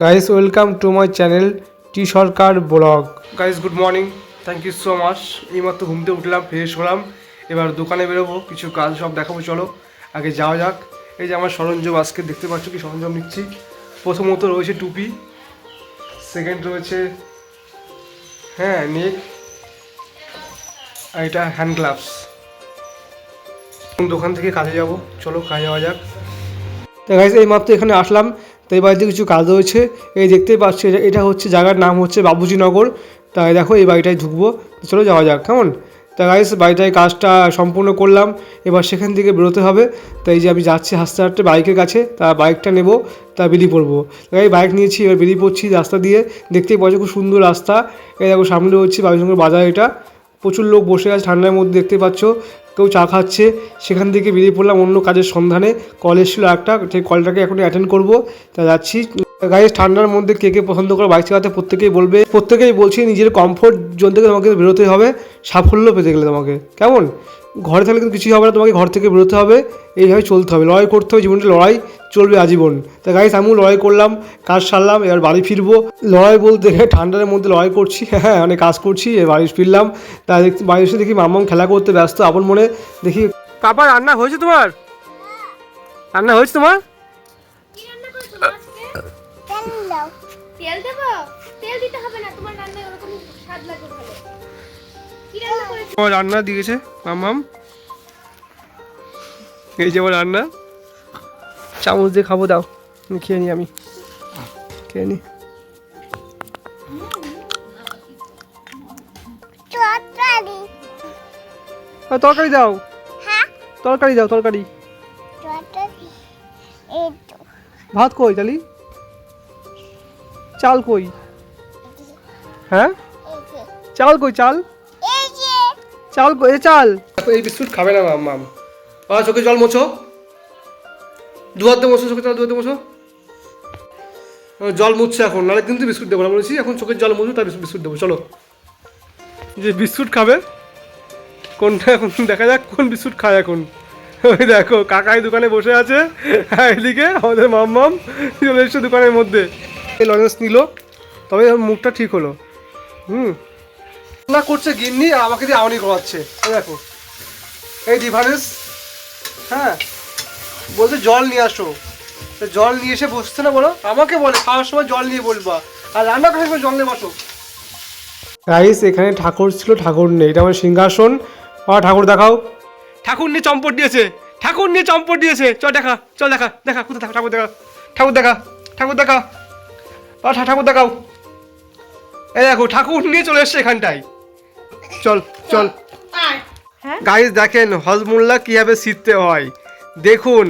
Guys welcome to my channel T Sarkar vlog guys good morning thank you so much এইমাত্র ঘুমতে উঠলাম fresh হলাম। এবার দোকানে বেরোবো, কিছু কাজ সব দেখাবো, চলো। আগে যাওয়া যাক। এই যে আমার সরঞ্জাম, আজকে দেখতে পাচ্ছ কি সরঞ্জাম নিচ্ছি। প্রথমত রয়েছে টুপি সেকেন্ড রয়েছে হ্যাঁ নেক, আর এটা হ্যান্ড গ্লাভস দোকান থেকে কাজে যাব। চলো, কাজে যাওয়া যাক। তো গাইজ এই মাত্র এখানে আসলাম। তো এই বাড়িতে কিছু কাজ রয়েছে। এই দেখতেই পাচ্ছি এটা- হচ্ছে জায়গার নাম হচ্ছে বাবুজি নগর তাই দেখো, এই বাড়িটায় ঢুকবো। চলো যাওয়া যাক, কেমন? তা গাইজ বাড়িটায় কাজটা সম্পূর্ণ করলাম। এবার সেখান থেকে বেরোতে হবে। তাই যে আমি যাচ্ছি হাসতে হাসতে বাইকের কাছে, তা বাইকটা নেব, তা বেরিয়ে পড়ব তাই বাইক নিয়েছি, এবার বেরিয়ে পড়ছি রাস্তা দিয়ে। দেখতেই পাচ্ছি খুব সুন্দর রাস্তা। এই দেখো সামনে হচ্ছে বাবুজিনগর বাজার এটা। প্রচুর লোক বসে আছে ঠান্ডার মধ্যে, দেখতে পাচ্ছ। কেউ চা খাচ্ছে, সেখান থেকে বেরিয়ে পড়লাম অন্য কাজের সন্ধানে। কল এসেছিল একটা, সেই কলটাকে এখন অ্যাটেন্ড করব। তা যাচ্ছি। গাড়ি ঠান্ডার মধ্যে কে কে পছন্দ করে বাইক চালাতে প্রত্যেকেই বলবে। প্রত্যেকেই বলছি, নিজের কমফোর্ট জোন থেকে তোমাকে বেরোতে হবে। সাফল্য পেতে গেলে তোমাকে। কেমন? ঘরে থাকলে কিন্তু কিছুই হবে না তোমাকে ঘর থেকে বেরোতে হবে এইভাবে চলতে হবে। লড়াই করতে হবে জীবনটা লড়াই চলবে আজীবন। তা গাইস আমিও লড়াই করলাম কাজ সারলাম এবার বাড়ি ফিরবো। লড়াই বলতে ঠান্ডার মধ্যে লড়াই করছি হ্যাঁ অনেক কাজ করছি এবার বাড়ি ফিরলাম। তা বাড়ি এসে দেখি মামাম খেলা করতে ব্যস্ত আপন মনে দেখি পাপা রান্না হয়েছে তোমার? রান্না হয়েছে তোমার? তেল দেবো? তেল দিতে হবে না তোমার রান্নায় ওরকম স্বাদ লাগবে ভালো। রান্না দিয়েছে মামাম। এই যে আমার রান্না। চামচ দিয়ে খাব দাও। খেয়ে নিই আমি। খেয়ে চটকারি তরকারি। দাও। হ্যাঁ? তরকারি দাও তরকারি। ভাত কই তালি? চাল কই? হ্যাঁ? চাল কই চাল? চাল এ চাল। এই বিস্কুট খাবে না মাম মাম। বাবা চোখে জল মোছো। দু মোছো, চোখে জল, দু মোছো। জল মুছছে এখন, নাহলে কিন্তু বিস্কুট দেবো না। বলেছি, এখন চোখের জল মুছো তার বিস্কুট দেবো। চলো। যে বিস্কুট খাবে, কোনটা এখন? দেখা যাক কোন বিস্কুট খায় এখন। ওই দেখো, কাকাই দোকানে বসে আছে। এদিকে আমাদের মাম মাম চলে এসছে দোকানের মধ্যে। লজেন্স নিল, তবে মুখটা ঠিক হলো। হুম। না করছে গিন্নি আর আমাকে দিয়ে আওয়ানি করাচ্ছে। এই দেখো। এই ডিভারেন্স হ্যাঁ? বলছে জল নিয়ে আসো। তো জল নিয়ে এসে বসছে না বলো? আমাকে বলে খাওয়ার সময় জল নিয়ে বলবা আর রান্না করার সময় জল নিয়ে বসো। গাইস এখানে ঠাকুর ছিল ঠাকুর নেই। এটা আমার সিংহাসন। আর ঠাকুর দেখাও। ঠাকুর নিয়ে চম্পট দিয়েছে। ঠাকুর নিয়ে চম্পট দিয়েছে। চল দেখা চল দেখা দেখা কোথায় ঠাকুর দেখা ঠাকুর দেখা ঠাকুর দেখা। আর ঠাকুর দেখাও। এই দেখো ঠাকুর নিয়ে চলে এসছে এখানটায়। চল চল। গাইজ দেখেন হজমুল্লাহ কীভাবে শিখতে হয়। দেখুন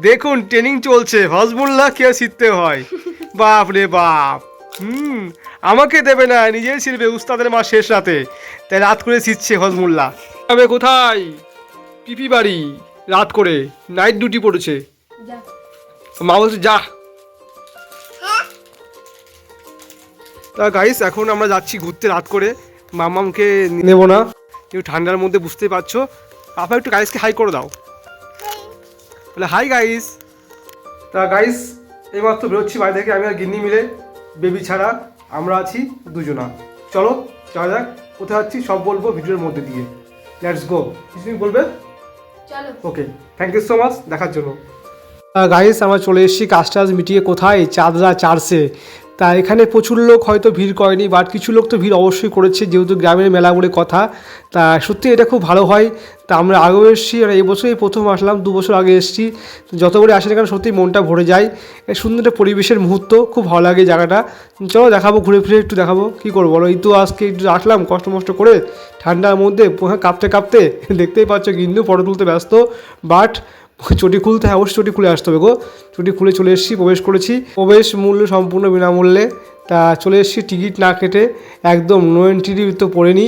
দেখুন ট্রেনিং চলছে। হজমুল্লাহ কীভাবে শিখতে হয়। বাপ রে বাপ। হুম আমাকে দেবে না নিজেই শিখবে উস্তাদের মা শেষ রাতে। তাই রাত করে শিখছে হজমুল্লাহ। তবে কোথায়? পিপি বাড়ি রাত করে। নাইট ডিউটি পড়েছে। মা বলছে যা। তা গাইস এখন আমরা যাচ্ছি ঘুরতে রাত করে। মামামকে নেব না। একটু ঠান্ডার মধ্যে বুঝতেই পারছ। আপা একটু গাইসকে হাই করে দাও। বলে হাই গাইস তা গাইস এইমাত্র বেরোচ্ছি বাড়ি থেকে। আমি আর গিন্নি মিলে বেবি ছাড়া আমরা আছি দুজনা। চলো যাওয়া যাক। কোথায় যাচ্ছি সব বলব ভিডিওর মধ্যে দিয়ে। লেটস গো কিছু তুমি বলবে? চলো। Okay thank you so much দেখার জন্য। গাইস আমরা চলে এসেছি কাজ টাজ মিটিয়ে। কোথায়? চাঁদরা চার্চে। তা এখানে প্রচুর লোক হয়তো ভিড় করেনি, বাট কিছু লোক তো ভিড় অবশ্যই করেছে, যেহেতু গ্রামের মেলা বলে কথা। তা সত্যি এটা খুব ভালো হয়। তা আমরা আগেও এসেছি, আর এই বছরই প্রথম আসলাম, দু বছর আগে এসেছি। যতবারই আসি না কেন সত্যি মনটা ভরে যায়। এই সুন্দর একটা পরিবেশের মুহূর্ত, খুব ভালো লাগে জায়গাটা। চলো দেখাবো, ঘুরে ফিরে একটু দেখাবো, কী করব বলো? এই তো আজকে একটু আসলাম, কষ্ট মষ্ট করে ঠান্ডার মধ্যে কাঁপতে কাঁপতে, দেখতেই পাচ্ছ কিন্তু ফটো তুলতে ব্যস্ত। বাট চটি খুলতে হয়, অবশ্যই চটি খুলে আসতে হবে গো। চটি খুলে চলে এসেছি, প্রবেশ করেছি। প্রবেশ মূল্য সম্পূর্ণ বিনামূল্যে। তা চলে এসেছি, টিকিট না কেটে একদম নো এন্ট্রি তো পড়েনি।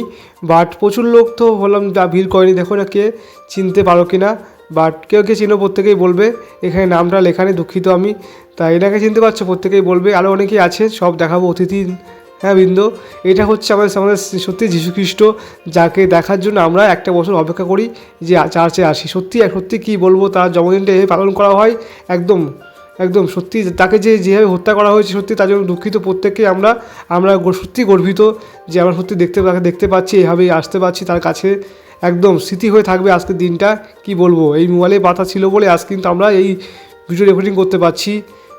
বাট প্রচুর লোক তো হলাম যা ভিড় করেনি, দেখো না কে চিনতে পারো কি না? বাট কেউ কে চিনো প্রত্যেকেই বলবে। এখানে নামটা লেখা নেই, দুঃখিত আমি। তা এটাকে চিনতে পারছ, প্রত্যেকেই বলবে। আরও অনেকেই আছে, সব দেখাবো অতিথি হ্যাঁ বৃন্দ, এটা হচ্ছে আমাদের আমাদের সত্যি যীশুখ্রিস্ট, যাকে দেখার জন্য আমরা একটা বছর অপেক্ষা করি যে চার্চে আসি। সত্যি সত্যি কী বলব, তার জন্মদিনটা এভাবে পালন করা হয়, একদম একদম সত্যি, তাকে যে যেভাবে হত্যা করা হয়েছে সত্যি তার জন্য দুঃখিত প্রত্যেককে আমরা আমরা সত্যি গর্বিত যে আমরা সত্যি দেখতে তাকে দেখতে পাচ্ছি, এভাবেই আসতে পারছি তার কাছে। একদম, স্মৃতি হয়ে থাকবে আজকের দিনটা, কি বলব? এই মোবাইলে পাতা ছিল বলে আজ কিন্তু আমরা এই ভিডিও রেকর্ডিং করতে পারছি।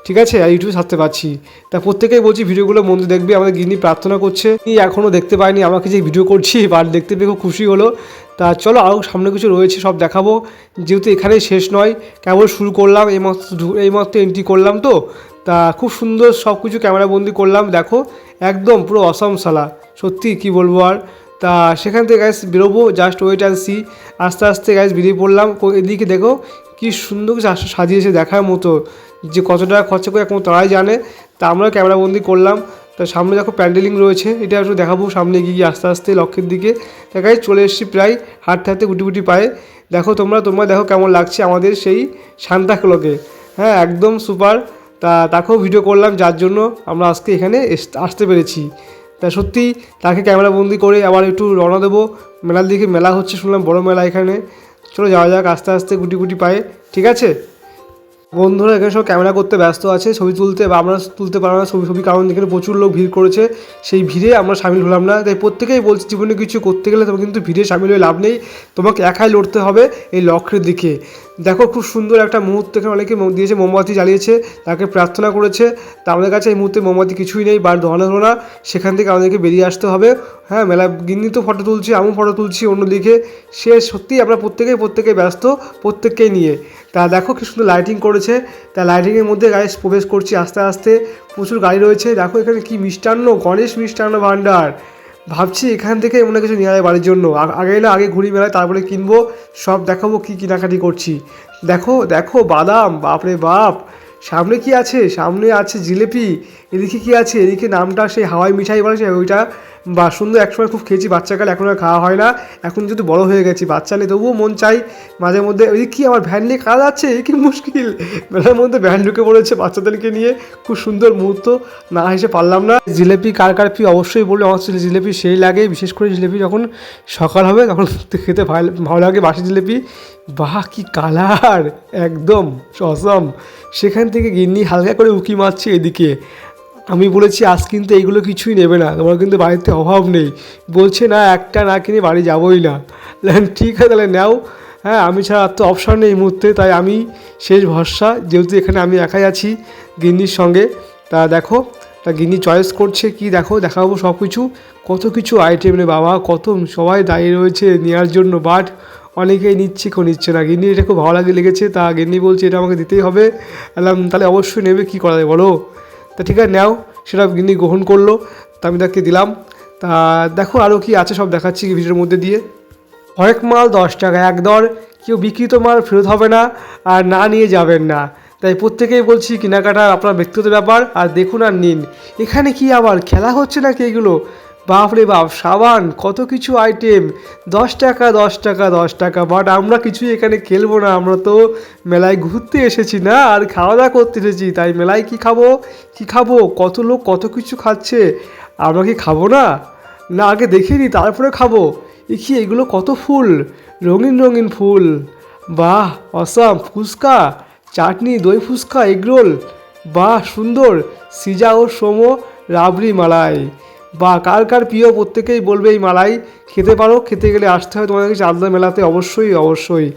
ঠিক আছে, আর ইউটিউবে ছাড়তে পারছি। তা প্রত্যেকেই বলছি ভিডিওগুলো মন দিয়ে দেখবে, আমাদের গিনি প্রার্থনা করছে। এখনও দেখতে পাইনি, আমাকে যে ভিডিও করছি বাট দেখতে পেয়ে খুব খুশি হলো। তা চলো আরও সামনে কিছু রয়েছে, সব দেখাবো। যেহেতু এখানেই শেষ নয় কেবল শুরু করলাম, এই মাত্র এই মাত্র এন্ট্রি করলাম তো। তা খুব সুন্দর সব কিছু ক্যামেরাবন্দি করলাম, দেখো। একদম পুরো অসম সালা সত্যি কি বলব আর। তা সেখান থেকে গ্যাস বেরোবো জাস্ট ওয়েট অ্যান্ড সি আস্তে আস্তে গ্যাস বেরিয়ে পড়লাম এদিকে দেখো, কি সুন্দর সা- সাজিয়েছে দেখার মতো। যে কত টাকা খরচা করে এখন তারাই জানে। তা আমরা ক্যামেরাবন্দি করলাম। তা সামনে দেখো প্যান্ডেলিং রয়েছে। এটা একটু দেখাবো সামনে গিয়ে গিয়ে আস্তে আস্তে লক্ষ্যের দিকে। দেখাই চলে এসেছি প্রায় হাঁটতে হাঁটতে গুটি গুটি পায়ে। দেখো তোমরা তোমরা দেখো কেমন লাগছে আমাদের সেই সান্তাক্লকে হ্যাঁ একদম সুপার তা তাকেও ভিডিও করলাম, যার জন্য আমরা আজকে এখানে আসতে পেরেছি। তা সত্যি তাকে ক্যামেরাবন্দি করে আবার একটু রওনা দেবো। মেলার দিকে মেলা হচ্ছে শুনলাম, বড় মেলা এখানে। চলো যাওয়া যাক আস্তে আস্তে গুটি গুটি পায়ে। ঠিক আছে? বন্ধুরা, এখানে সব ক্যামেরা করতে ব্যস্ত আছে। ছবি তুলতে বা আমরা তুলতে পারব না। ছবি ছবি কারণ এখানে প্রচুর লোক ভিড় করেছে। সেই ভিড়ে আমরা সামিল হলাম না। তাই প্রত্যেকেই বলছি, জীবনে কিছু করতে গেলে তোমাকে কিন্তু ভিড়ে সামিল হয়ে লাভ নেই। তোমাকে একাই লড়তে হবে এই লক্ষ্যের দিকে। দেখো খুব সুন্দর একটা মুহূর্ত এখানে অনেকে দিয়েছে, মোমবাতি জ্বালিয়েছে, তাকে প্রার্থনা করেছে। তা আমাদের কাছে এই মুহূর্তে মোমবাতি কিছুই নেই বা ধরানো হলো না। সেখান থেকে আমাদেরকে বেরিয়ে আসতে হবে। হ্যাঁ মেলা গিন্নি তো ফটো তুলছি, আমিও ফটো তুলছি অন্যদিকে। সে সত্যিই আমরা প্রত্যেকেই, প্রত্যেকে ব্যস্ত, প্রত্যেককেই নিয়ে। তা দেখো কি সুন্দর লাইটিং করেছে। তা লাইটিংয়ের মধ্যে গাড়ি প্রবেশ করছি আস্তে আস্তে। প্রচুর গাড়ি রয়েছে। দেখো এখানে কি মিষ্টান্ন, গণেশ মিষ্টান্ন ভাণ্ডার। ভাবছি এখান থেকে এমন কিছু নিয়ে বাড়ির জন্য। আগে এলে আগে ঘুরি মেলায় তারপরে কিনবো, সব দেখাবো কি কেনাকাটি করছি। দেখো দেখো, বাদাম, বাপরে বাপ। সামনে কি আছে? সামনে আছে জিলেপি, এদিকে কি আছে? এদিকে নামটা সেই হাওয়াই মিঠাই বলে, সে ওইটা বা সুন্দর একসময় খুব খেয়েছি, বাচ্চাকালে এখন আর খাওয়া হয় না। এখন যেহেতু বড় হয়ে গেছি, বাচ্চা নেই তবুও মন চাই। মাঝে মধ্যে ওই কি আমার ভ্যান নিয়ে কাজ আছে? কি মুশকিল। মেলার মধ্যে ভ্যান ঢুকে পড়েছে বাচ্চাদেরকে নিয়ে। খুব সুন্দর মুহূর্ত, না হেসে পারলাম না। জিলেপি কার কার প্রিয় অবশ্যই বলবে? আমার জিলেপি সেই লাগে, বিশেষ করে জিলেপি যখন সকাল হবে, তখন খেতে ভালো ভালো লাগে বাসি জিলেপি। বাহ, কি কালার একদম অসম সেখান থেকে গিন্নি হালকা করে উকি মারছে এদিকে। আমি বলেছি, আজ কিন্তু এইগুলো কিছুই নেবে না, তোমার কিন্তু বাড়িতে অভাব নেই। বলছে, না, একটা না কিনে বাড়ি যাবোই না। ঠিক আছে, তাহলে নাও। হ্যাঁ আমি ছাড়া আর তো অপশান নেই মুহূর্তে, তাই আমি শেষ ভরসা। যেহেতু এখানে আমি একাই আছি গিন্নির সঙ্গে, তা দেখো, তা গিন্নি চয়েস করছে কি, দেখো, দেখাবো সব কিছু কত কিছু আইটেম রে বাবা, কত সবাই দাঁড়িয়ে রয়েছে নেওয়ার জন্য বাট অনেকেই নিচ্ছে, কেউ নিচ্ছে না। গিন্নি, এটা খুব ভালো লাগে লেগেছে। তা গিন্নি বলছে, এটা আমাকে দিতেই হবে। বললাম, তাহলে অবশ্যই নেবে, কী করা যায় বলো? তা ঠিক আছে, নাও। সেটা গিন্নি গ্রহণ করল। তা আমি তাকে দিলাম। তা দেখো আরও কি আছে, সব দেখাচ্ছি ভিডিওর মধ্যে দিয়ে। হরেক মাল দশ টাকা, এক দর। কেউ বিক্রিত মাল ফেরত হবে না, আর না নিয়ে যাবেন না। তাই প্রত্যেকেই বলছি, কেনাকাটা আপনার ব্যক্তিগত ব্যাপার, আর দেখুন আর নিন। এখানে কি আবার খেলা হচ্ছে নাকি এগুলো? বাপ রে বাপ, সাবান, কত কিছু আইটেম দশ টাকা দশ টাকা দশ টাকা বাট আমরা কিছুই এখানে খেলব না, আমরা তো মেলায় ঘুরতে এসেছি না, আর খাওয়া দাওয়া করতে এসেছি, তাই মেলায় কি খাব কি খাব, কত লোক কত কিছু খাচ্ছে, আমরা কি খাব না? না, আগে দেখিনি তারপরে খাব। কি এগুলো কত ফুল, রঙিন রঙিন ফুল, বাহ অসাম ফুচকা, চাটনি, দই ফুচকা এগরোল বাহ, সুন্দর, সিজা ও সোমো, রাবড়ি মালাই। বা কার কার প্রিয় প্রত্যেকেই বলবে এই মালাই। খেতে পারো, খেতে গেলে আসতে হয়। তোমাদেরকে চাঁদা মেলাতে অবশ্যই অবশ্যই।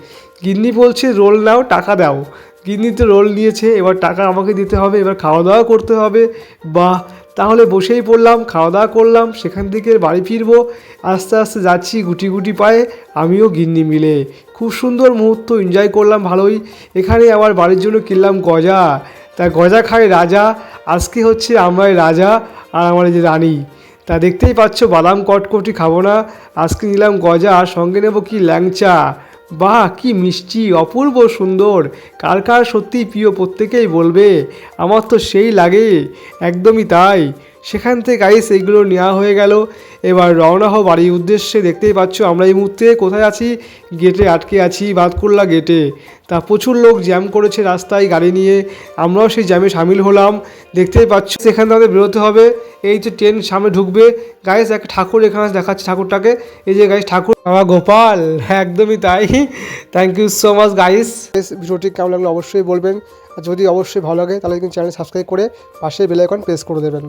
গিন্নি বলছে, রোল নাও, টাকা দাও। গিন্নি তো রোল নিয়েছে, এবার টাকা আমাকে দিতে হবে, এবার খাওয়া দাওয়া করতে হবে। বা তাহলে বসেই পড়লাম খাওয়া দাওয়া করলাম, সেখান থেকে বাড়ি ফিরবো। আস্তে আস্তে যাচ্ছি গুটি গুটি পায়ে, আমিও গিন্নি মিলে। খুব সুন্দর মুহূর্ত এনজয় করলাম ভালোই। এখানে আমার বাড়ির জন্য কিনলাম গজা। তা গজা খায় রাজা, আজকে হচ্ছে আমরাই রাজা আর আমার যে রানী। তা দেখতেই পাচ্ছ, বাদাম কটকটি খাব না। আজকে নিলাম গজা, আর সঙ্গে নেব কি ল্যাংচা। বাহ, কি মিষ্টি, অপূর্ব সুন্দর। কার কার সত্যিই প্রিয় প্রত্যেকেই বলবে। আমার তো সেই লাগে, একদমই তাই। সেখান থেকে গাইস এইগুলো নেওয়া হয়ে গেল। এবার রওনা হও বাড়ির উদ্দেশ্যে দেখতেই পাচ্ছ আমরা এই মুহূর্তে কোথায় আছি? গেটে আটকে আছি বাদকুল্লা গেটে তা প্রচুর লোক জ্যাম করেছে রাস্তায় গাড়ি নিয়ে। আমরাও সেই জ্যামে সামিল হলাম। দেখতেই পাচ্ছ সেখান থেকে বেরোতে হবে। এই যে ট্রেন সামনে ঢুকবে। গাইস একটা ঠাকুর এখানে দেখাচ্ছে ঠাকুরটাকে। এই যে গাইস ঠাকুর। বাবা গোপাল হ্যাঁ একদমই তাই। Thank you so much guys ভিডিওটি কেমন লাগল অবশ্যই বলবেন। আর যদি অবশ্যই ভালো লাগে, তাহলে কিন্তু চ্যানেল সাবস্ক্রাইব করে পাশে বেল আইকন প্রেস করে দেবেন।